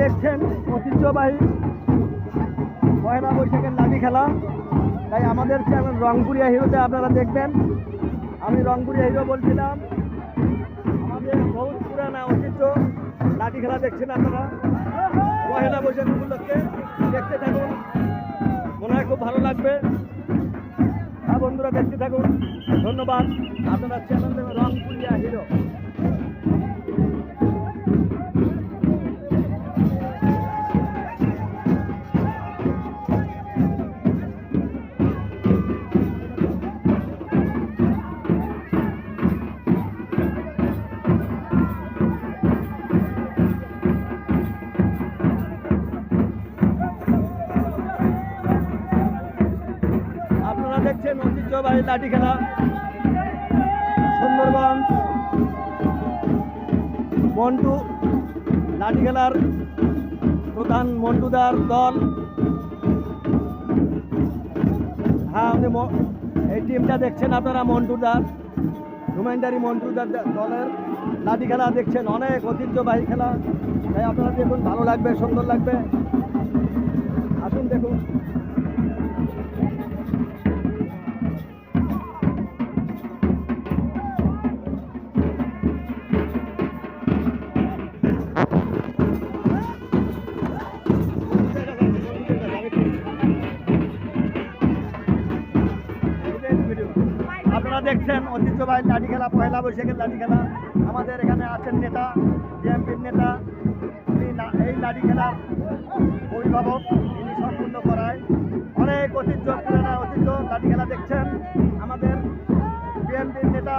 দেখছেন ঐতিহ্যবাহী পয়লা বৈশাখের লাঠি খেলা। তাই আমাদের চ্যানেল রংপুরিয়া হিরোতে আপনারা দেখবেন। আমি রংপুরি হিরো বলছিলাম, আমাদের বহু পুরানা ঐতিহ্য। লাঠি খেলা দেখছেন আপনারা? পয়লা বৈশাখ উপলক্ষে দেখতে থাকুন। মনে হয় খুব ভালো লাগবে। হ্যাঁ বন্ধুরা, দেখতে থাকুন। ধন্যবাদ। আপনারা চ্যানেল দেবেন রংপুরিয়া হিরো। আপনারা দেখছেন ঐতিহ্যবাহী লাঠি খেলা। সুন্দরগঞ্জ মন্টু, লাঠি খেলার প্রধান মন্টুদার দল। হ্যাঁ ম- এই টিমটা দেখছেন আপনারা মন্টুদার রুমাইন্ডারি মন্টুদার দলের লাঠি খেলা দেখছেন। অনেক ঐতিহ্যবাহী খেলা। তাই আপনারা দেখুন, ভালো লাগবে, সুন্দর লাগবে। আসুন দেখুন। দেখছেন, ঐতিহ্যবাহী লাঠি খেলা পয়লা বৈশাখের লাঠি খেলা। আমাদের এখানে আছেন নেতা, বিএনপির নেতা এই লাঠি খেলার অভিভাবক, তিনি সম্পূর্ণ করায়। অনেক ঐতিহ্য, পুরানা ঐতিহ্য, লাঠি খেলা দেখছেন। আমাদের বিএনপির নেতা